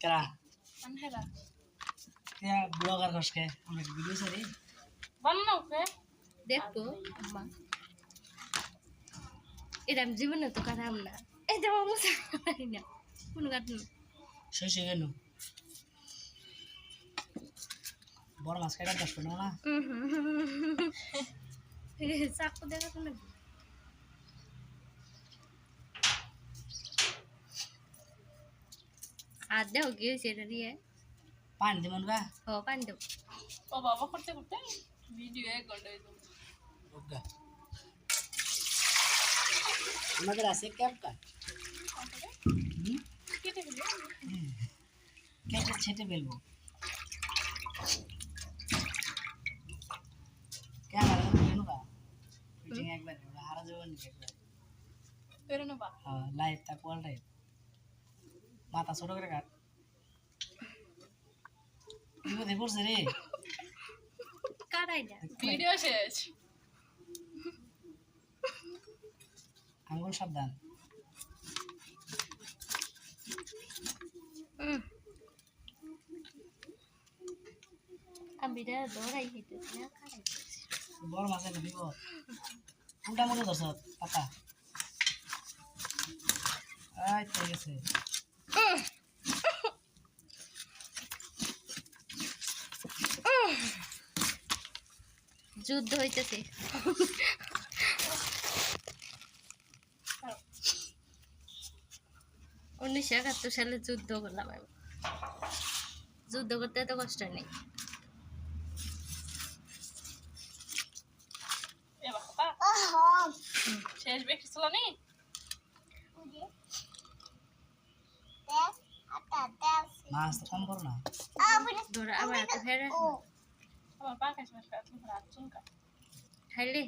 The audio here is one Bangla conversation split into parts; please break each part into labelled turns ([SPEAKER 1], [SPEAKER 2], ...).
[SPEAKER 1] কেরা?
[SPEAKER 2] আনহেরা
[SPEAKER 1] কে ব্লগার কসকে আমরা ভিডিও সরি
[SPEAKER 2] বানাও কে
[SPEAKER 3] দেখব আম্মা। এটা আমি জীবনে তো কাটাম না। এই যে আমার পারি না। কোন কাটুন
[SPEAKER 1] শেষ হয়ে গেল বড় মাছ কাটার দশ না।
[SPEAKER 3] চাকু দেখা তো না আর দেও কি হয়েছে এটা দিয়ে
[SPEAKER 1] পানি দিমন গা
[SPEAKER 3] ও পানি দেও
[SPEAKER 2] ও বাবা করতে করতে ভিডিও এক ঘণ্টা হয়ে যাবে
[SPEAKER 1] গা আমাদের আছে ক্যাপটা
[SPEAKER 2] কেটে ফেলি
[SPEAKER 1] ক্যাপটা ছেটে ফেলব ক্যামেরা দিন গা ফিটিং একবার হারা যাবেন একবার
[SPEAKER 2] বেরো না বা
[SPEAKER 1] লাইট তা কোয়াল টাইপ মাথা ছোট করে কাট বিপদে পড়ছে রে।
[SPEAKER 3] কাটাই না
[SPEAKER 2] ভিডিও শেষ।
[SPEAKER 1] আঙ্গুল সাবধান।
[SPEAKER 3] আমি দৌড়াই হেঁটেছি না কাটাই
[SPEAKER 1] বড় মাছ একটা বিপদ উল্টা মতো ধরছ পাতা। তো গেছে।
[SPEAKER 3] যুদ্ধ হইতেছে। উনিশশো একাত্তর সালে যুদ্ধ করলাম আমি। যুদ্ধ করতে এত কষ্ট নেই।
[SPEAKER 2] শেষ বেশি ছিল
[SPEAKER 1] মাছ তো কম করো না।
[SPEAKER 3] ধরো আমার এত ফেরে।
[SPEAKER 2] আমার পা কাছে মাছ কাটলে হাত চুলকা
[SPEAKER 3] খাইলে?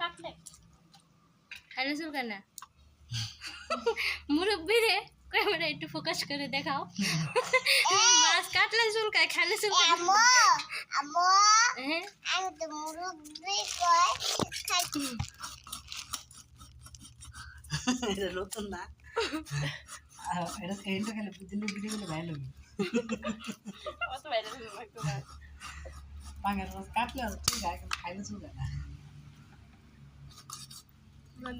[SPEAKER 2] কাটলে।
[SPEAKER 3] খাইলে চুলকা না মুরব্বী রে ক্যামেরা একটু ফোকাস করে দেখাও। মাছ কাটলে চুলকায় খাইলে চুলকায়। হ্যাঁ
[SPEAKER 1] এটা নতুন না। আহ, এটা এইটা খেলে দিন ভিডিও গুলো ভাই লাগবে
[SPEAKER 2] অত বাইরে একটু না
[SPEAKER 1] পাঙ্গাস মাছ কাটলে আর ঠিক আছে কিন্তু খাইলে চলবে না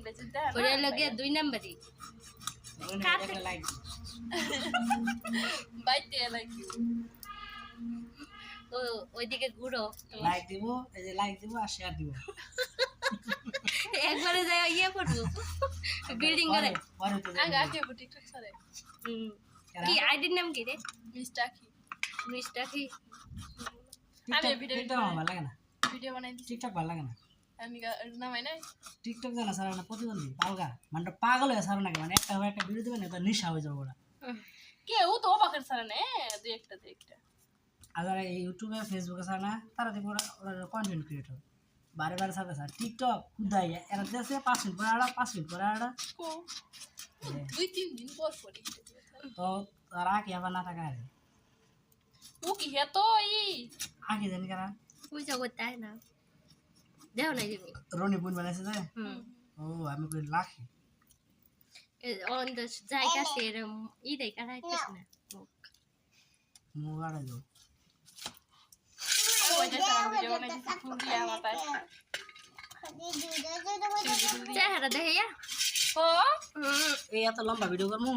[SPEAKER 2] বেঁচে দেয়
[SPEAKER 3] ওরা লগে দুই নাম্বারই
[SPEAKER 1] একটা লাইক
[SPEAKER 2] বাইতে লাগি
[SPEAKER 3] ও ওইদিকে ঘুরো
[SPEAKER 1] লাইক দিব এই যে লাইক দিব আর শেয়ার দিব
[SPEAKER 3] একবারে যাই ইয়ে করব বিল্ডিং করে
[SPEAKER 2] আগে আগে টিকটক
[SPEAKER 3] কি আইডির নাম কি রে
[SPEAKER 2] মিস্টার কি
[SPEAKER 3] মিস্টার কি
[SPEAKER 2] আমি ভিডিও
[SPEAKER 1] আমার ভালো লাগে না?
[SPEAKER 2] ভিডিও বানাই
[SPEAKER 1] টিকটক ভালো লাগে না?
[SPEAKER 2] আমি নামাই নাই?
[SPEAKER 1] টিকটক জানা সারা না প্রতিবন্ধী পালগা মানে পাগল হয়ে সারা নাকি মানে একটা হয়ে একটা ভিডিও দেবে না তো নিশা হয়ে যাবে ওরা।
[SPEAKER 2] কেউ তো অবাকের সারে নে দুই একটা দুই একটা।
[SPEAKER 1] আর এই ইউটিউবে ফেসবুকে সারা না তারা দেখব ওরা কন্টেন্ট ক্রিয়েটর বারে বারে সাথে সার টিকটক খুদাই এরা দেশে পাঁচ মিনিট পরে আড়া পাঁচ মিনিট পরে আড়া।
[SPEAKER 2] কো। দুই তিন দিন পর পর
[SPEAKER 1] তো তারা কি আবার না থাকা আরে?
[SPEAKER 2] ও কি হে তো ই?
[SPEAKER 1] আগে জানি কারা।
[SPEAKER 3] পূজা করতে হয় না? দেও নাই তুমি
[SPEAKER 1] রনি বোন বানাইছে যে? ও আমি কই লাখি।
[SPEAKER 3] অন দ্য জায়গা সে এরম ই দেয় কাটাইতেছ না।
[SPEAKER 1] মুখ আড়া যাও
[SPEAKER 2] ওই যে সারা ভিডিও বানাই দিছি ফুল দিয়া মাথায়
[SPEAKER 3] চেহারা দেখে ইয়া
[SPEAKER 2] ও
[SPEAKER 1] এই এত লম্বা ভিডিও করমু